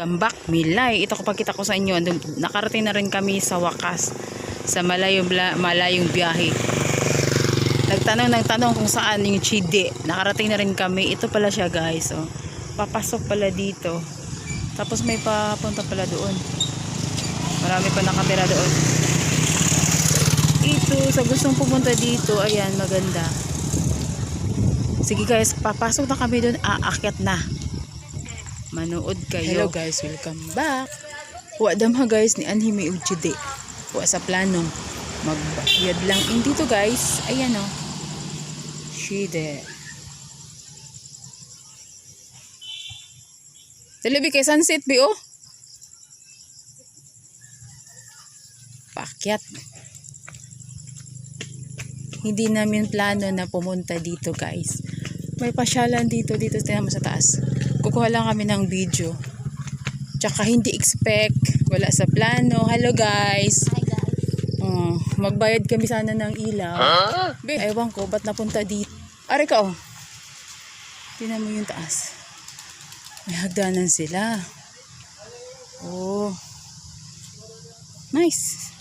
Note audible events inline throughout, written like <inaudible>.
Welcome back, Milay. Ito kapag kita ko sa inyo, nakarating na rin kami sa wakas sa malayong, malayong biyahe. Nagtanong nagtanong kung saan yung chide. Nakarating na rin kami. Ito pala siya guys. Oh. Papasok pala dito. Tapos may papunta pala doon. Marami pa nakatira doon. Ito, sa gustong pumunta dito, ayan, maganda. Sige guys, papasok na kami doon. Aakyat na. Manood kayo. Hello guys, welcome back. Wa damha guys ni Anhi may ujide. Wa sa planong magbayad lang in dito guys. Ayan oh. Shide. Dalabi kay sunset bi oh. Pakyat. Hindi namin plano na pumunta dito guys. May pasyalan dito, dito mo sa taas. Kukuha lang kami ng video. Tsaka hindi expect, wala sa plano. Hello guys. Hi guys. Oh, magbayad kami sana ng ilaw. Be, ewan ko, ba't napunta dito? Are ka oh. Tingnan mo yung taas. May hagdanan sila. Oh. Nice.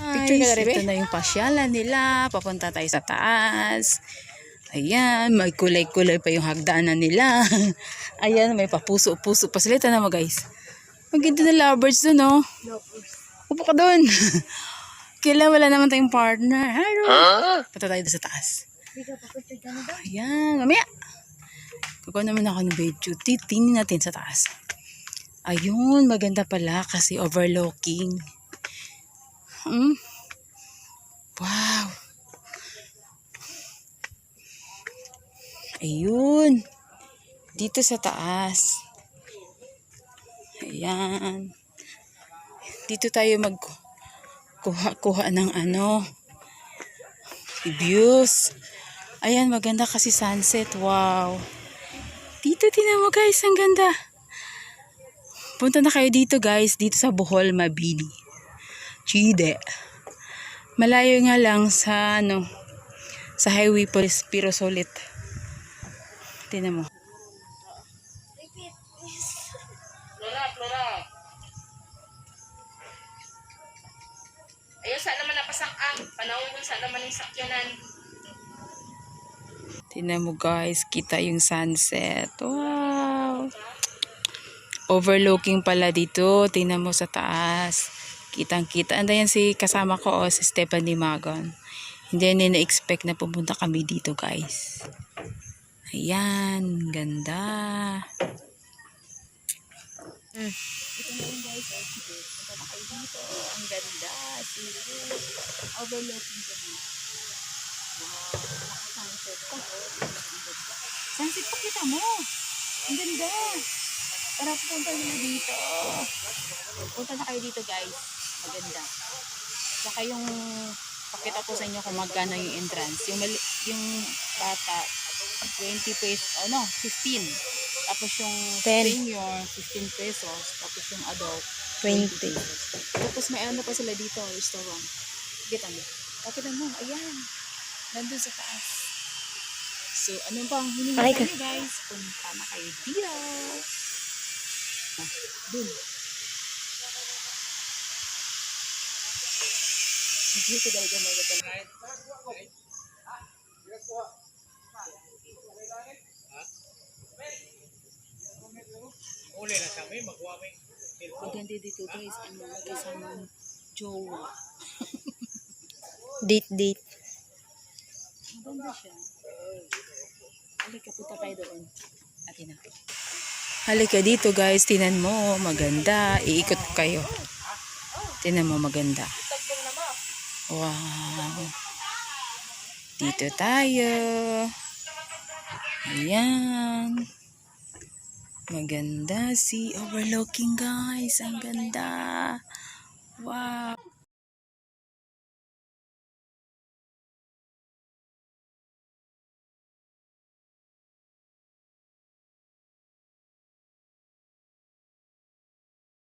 Picture ka na rin, Ito na yung pasyalan nila. Papunta tayo sa taas. Ayan, may kulay-kulay pa yung hagdanan nila. <laughs> Ayan, may papuso-puso pa sila. Na mo guys. Ang ganda ng lovebirds dun, oh. No, Upo ka dun. <laughs> Kailan wala naman tayong partner. Hello. Punta tayo doon sa taas. Na. Ayan, mamaya. Kukuha naman ako ng video. Titinin natin sa taas. Ayun, maganda pala kasi overlooking. Hmm? Wow. Ayun. Dito sa taas. Ayan. Dito tayo mag kuha, kuha ng ano views. Ayan, maganda kasi sunset. Wow. Dito, tinan mo guys, ang ganda. Punta na kayo dito guys, dito sa Bohol, Mabini. Chide. Malayo nga lang sa ano, sa highway police, pero sulit. Tinan mo. Repeat. Ayun, sa naman napasakang. Panahon kung sa naman yung sakyanan. Tinan mo guys, kita yung sunset. Wow! Overlooking pala dito. Tingnan mo sa taas. Kitang kita. Anda yan si kasama ko, oh, si Stephanie Magon. Hindi na na-expect na pumunta kami dito guys. Ayan, ganda. Ito na rin guys, oh, na kayo dito. Ang ganda. Sige. Overlooking kami. Wow, naka-sunset pa. Sunset pa kita mo. Ang ganda. Tara, punta na dito. Punta na kayo dito, guys. Maganda. Saka yung pakita ko sa inyo kung magkano yung entrance. Yung, yung bata, 20 pesos, oh no, 15. Tapos yung 10. senior, 15 pesos. Tapos yung adult, 20. pesos. Tapos may ano pa sila dito, restaurant. Kita mo. Pakita mo, ayan. Nandun sa taas. So, ano pa ang hiningi Aray kayo guys? Punta na kayo dito. Ah, Dun. Dito talaga may Maganda dito guys, ang mga kasamang jowa. <laughs> Date, date. Maganda siya. Halika, punta tayo doon. Atin na. Halika dito guys, tinan mo, maganda. Iikot ko kayo. Tinan mo, maganda. Wow. Dito tayo. Ayan. Maganda si overlooking guys. Ang ganda. Wow.